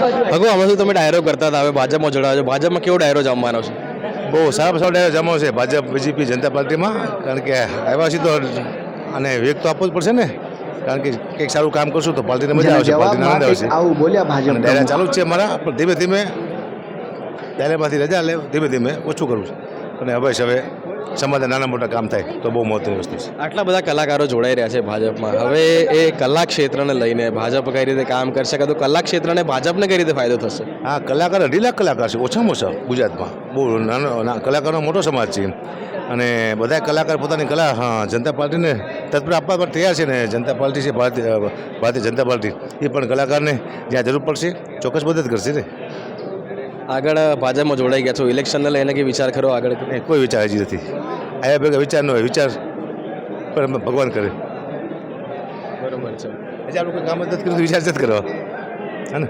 હગો હમણાં તમે ડાયરો કરતા હતા હવે ભાજપમાં જોડાયો છો ભાજપમાં કેવો ડાયરો જમવાનો છે? બહુ સારા સારો ડાયરો જમો છે. ભાજપ બીજેપી જનતા પાર્ટીમાં કારણ કે આવ્યા છે તો અને વેગ તો આપવો જ પડશે ને. કારણ કે કંઈક સારું કામ કરશું તો પાર્ટીને મજા આવશે પાર્ટીને આનંદ આવશે. આવું બોલ્યા ભાજપ ડાયરા ચાલુ જ છે મારા પણ ધીમે ધીમે ડાયરામાંથી રજા લે ધીમે ધીમે ઓછું કરવું છે. અને હવે હવે સમાજના નાના મોટા કામ થાય તો બહુ મહત્વની વસ્તુ છે. આટલા બધા કલાકારો જોડાઈ રહ્યા છે ભાજપમાં. હવે એ કલા ક્ષેત્રને લઈને ભાજપ કઈ રીતે કામ કરશે કાં તો કલા ક્ષેત્રને ભાજપને કઈ રીતે ફાયદો થશે? આ કલાકાર અઢી લાખ કલાકાર છે ઓછામાં ઓછા ગુજરાતમાં. બહુ નાનો કલાકારનો મોટો સમાજ છે. અને બધા કલાકાર પોતાની કલા હા જનતા પાર્ટીને તત્પર આપવા પર તૈયાર છે ને જનતા પાર્ટી છે ભારતીય ભારતીય જનતા પાર્ટી. એ પણ કલાકારને જ્યાં જરૂર પડશે ચોક્કસ મદદ કરશે ને. આગળ ભાજપમાં જોડાઈ ગયા છો. ઇલેક્શનને લઈને કે વિચાર કરો આગળ? કોઈ વિચાર હજી નથી. આયા ભેગા વિચાર ન હોય વિચાર પણ ભગવાન કરે. બરાબર છે. હજી આપણે કોઈ કામ જ નથી કર્યું તો વિચાર જ કરવા. હે ને?